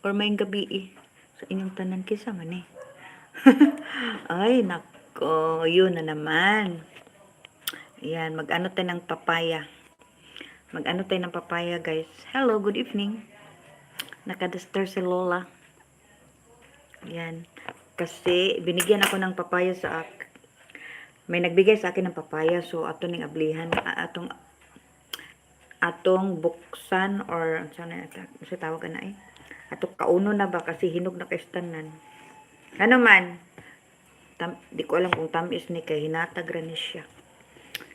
or may gabi eh. Sa inyong tanan kisa man eh. Ay, nako, yun na naman. Ayan, mag-ano tayo ng papaya. Mag-ano tayo ng papaya, guys. Hello, good evening. Nakadaster si Lola. Ayan. Kasi, binigyan ako ng papaya sa ak may nagbigay sa akin ng papaya so ato ning ablihan atong atong buksan or na sa tawag na eh ato kauno na ba? Kasi hinog na kaistanan ano man? Tam, di ko alam kung tamis ni kay hinatag ni siya.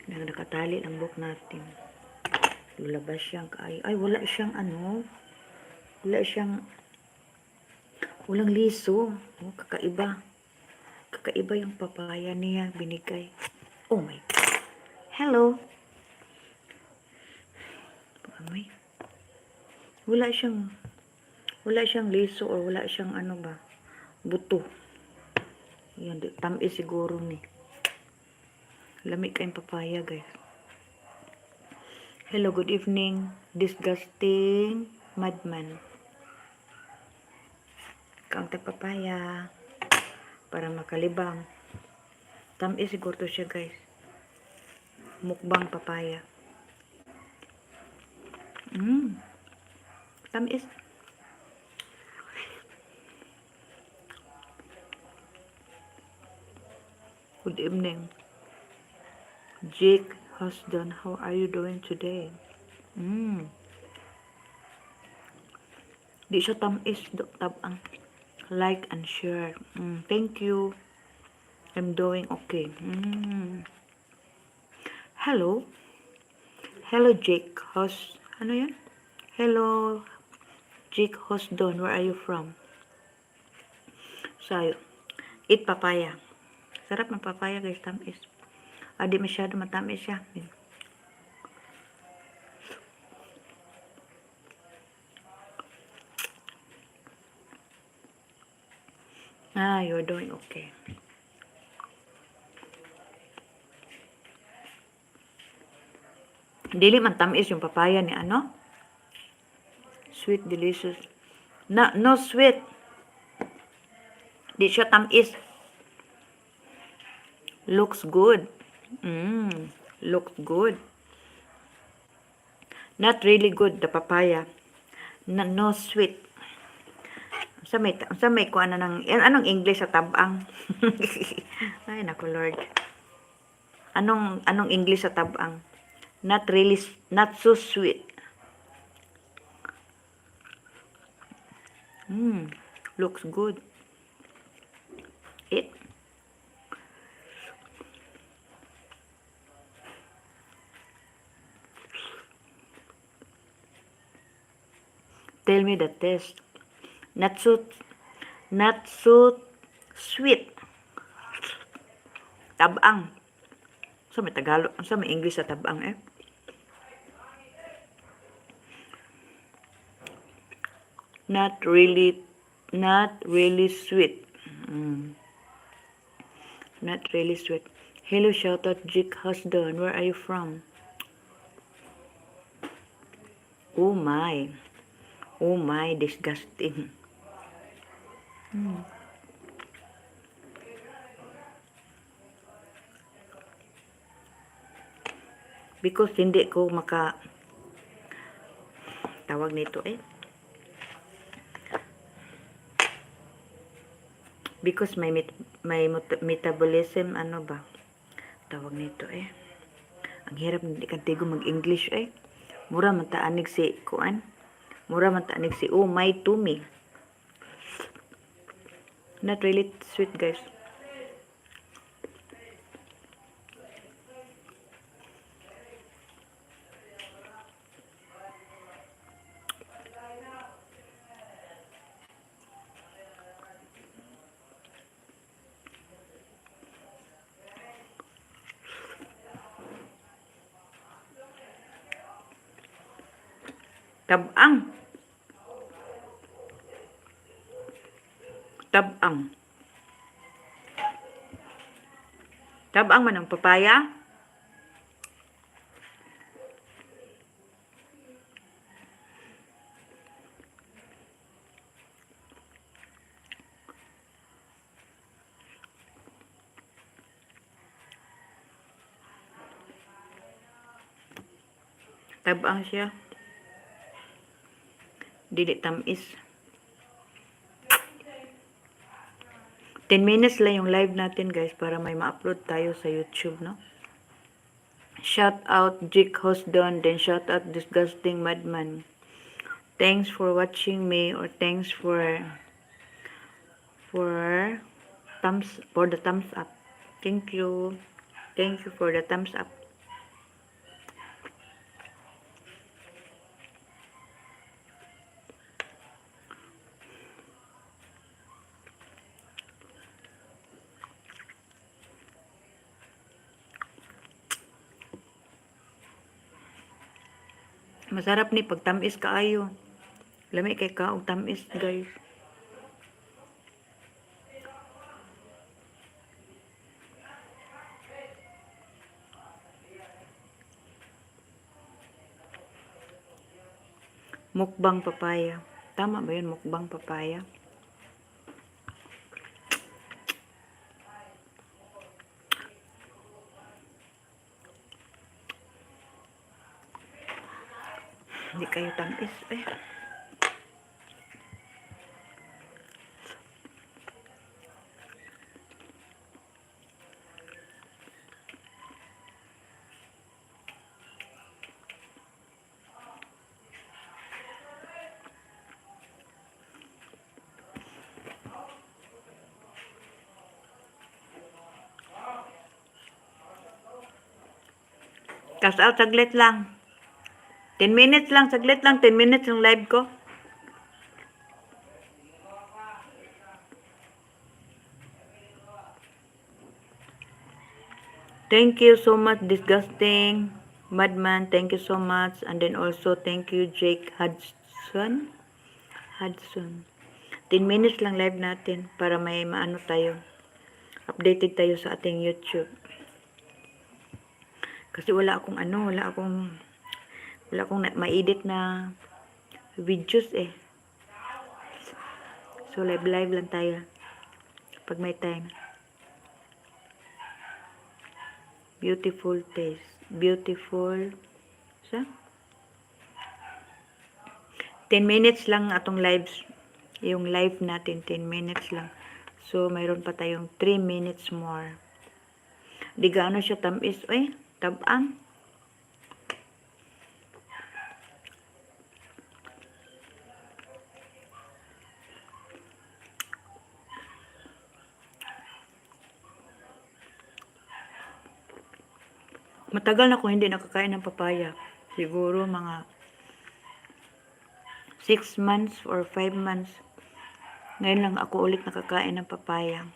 Nang nakatali ang buhok natin. Lulabas siyang kaayo. Ay wala siyang ano? Wala siyang walang liso. Oh, kakaiba. Kakaiba yung papaya niya binigay. Oh my hello. Amoy. Wala siyang wala siyang liso or wala siyang ano ba buto. Di- tamis siguro ni. Lamig kayong papaya, guys. Hello, good evening. Disgusting madman. Kaunting papaya. Para makalibang. Tamis siguro to siya, guys. Mukbang papaya. Mm. Tamis. Good evening. Jake Huston, how are you doing today? Mm. Di siya tamis, do- tabang. Like and share. Mm, thank you. I'm doing okay. Mm. Hello. Hello, Jake. How's, ano yan? Hello, Jake Hosdon. Where are you from? So, eat papaya. Sarap ng papaya, guys. Tamis. Ah, di masyado matamis siya. Ah, you're doing okay. Dili man tamis yung papaya ni ano? Sweet, delicious. No, no sweet. Di siya tamis. Looks good. Mm, looks good. Not really good, the papaya. No, no sweet. Sa may, sa may kuha na ng, anong English sa tabang? Ay, naku Lord. Anong, anong English sa tabang? Not really, not so sweet. Mm, looks good. It. Tell me the taste. Not so, not so sweet. Tabang. Sa may Tagalog, sa may English sa tabang eh. Not really, not really sweet. Mm. Not really sweet. Hello, shout out Jake Husdon. Where are you from? Oh my. Oh my, disgusting. Mm. Because hindi ko maka tawag nito eh. Because may met, may metabolism ano ba? Tawag nito eh. Ang hirap hindi kan tigo mag-English eh. Mura man ta anig si kuan. Mura man ta anig si oh my tummy. Not really sweet guys. Tabang. Tabang. Tabang man ang papaya. Tabang siya. Dili tamis. 10 minutes lang yung live natin guys para may ma-upload tayo sa YouTube, no? Shout out Jake Hosdon, then shout out Disgusting Madman. Thanks for watching me or thanks for for thumbs for the thumbs up. Thank you. Thank you for the thumbs up. Masarap ni pag tamis kaayo. Lami kay ka og tamis, guys. Mukbang papaya. Tama ba yun? Mukbang papaya? Hindi kayo tamis. Eh. Cash out, saglit lang. 10 minutes lang, saglit lang. 10 minutes yung live ko. Thank you so much, Disgusting Madman. Thank you so much. And then also, thank you, Jake Hudson. Hudson. 10 minutes lang live natin para may maano tayo. Updated tayo sa ating YouTube. Kasi wala akong ano, wala akong wala akong ma-edit na videos eh. So live live lang tayo pag may time. Beautiful taste. Beautiful. Sa? 10 minutes lang atong lives. Yung live natin, 10 minutes lang. So, mayroon pa tayong 3 minutes more. Di gaano siya tamis. Uy, tabang. Matagal na ako hindi nakakain ng papaya. Siguro mga 6 months or 5 months. Ngayon lang ako ulit nakakain ng papaya.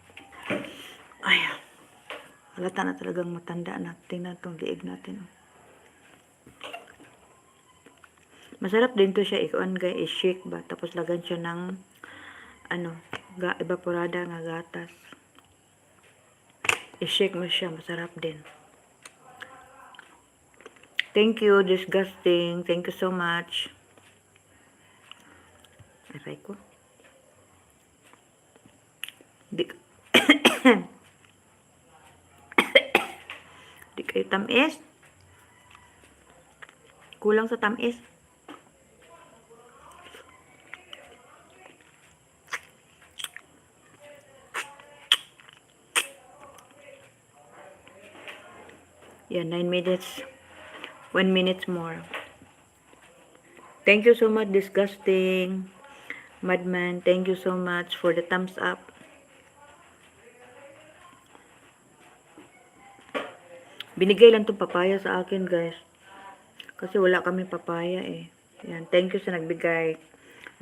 Ay, halata na talagang matanda na. Tingnan itong liig natin. Masarap din to siya ikuan kay i-shake ba. Tapos lagan siya ng ano, ga, evaporada nga gatas. I-shake mo siya. Masarap din. Thank you, disgusting. Thank you so much. Aray ko. Di, di kayo tamis. Kulang sa tamis. Yeah, 9 minutes. 1 minutes more. Thank you so much, disgusting. Madman, thank you so much for the thumbs up. Binigay lang itong papaya sa akin, guys. Kasi wala kami papaya eh. Yan, thank you sa nagbigay.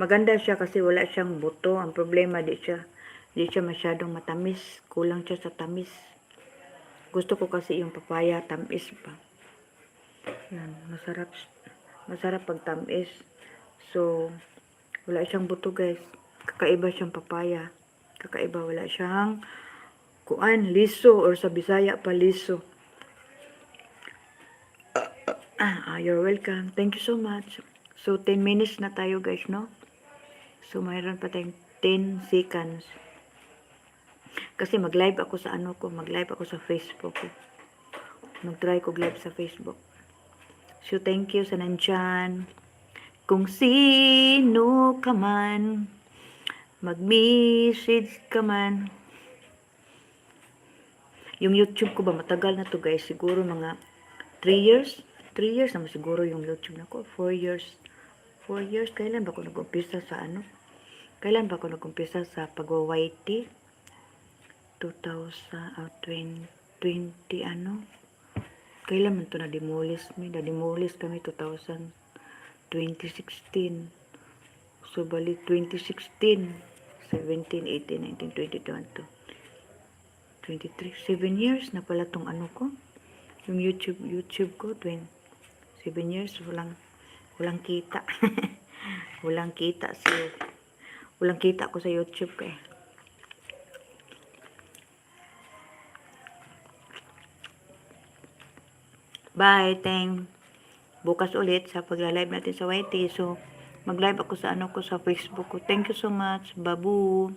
Maganda siya kasi wala siyang buto. Ang problema, di siya, di siya masyadong matamis. Kulang siya sa tamis. Gusto ko kasi yung papaya, tamis pa. Yan, masarap. Masarap pag tamis. So, wala siyang buto guys. Kakaiba siyang papaya. Kakaiba, wala siyang kuan, liso, or sa Bisaya pa liso. Ah, you're welcome. Thank you so much. So, 10 minutes na tayo guys, no? So, mayroon pa tayong 10 seconds. Kasi mag-live ako sa ano ko, mag-live ako sa Facebook ko. Mag-try ko live sa Facebook. So, thank you sa nandyan. Kung sino ka man, mag-message ka man. Yung YouTube ko ba, matagal na to guys. Siguro mga 3 years. 3 years naman siguro yung YouTube na ko. 4 years. 4 years. Kailan ba ako nag-umpisa sa ano? Kailan ba ako nag-umpisa sa pag-YT? 2000, ah, 20, 20 ano? Kailan man to na-demolish me? Na-demolish kami 2000, 2016. So, balik 2016, 17, 18, 19, 20, 21, 23, 7 years na pala tong ano ko. Yung YouTube, YouTube ko, 20, 7 years, walang, walang kita. walang kita si, walang kita ko sa YouTube ko eh. Bye, thank. Bukas ulit sa pagla-live natin sa YT. So, mag-live ako sa ano ko sa Facebook ko. Thank you so much. Babu.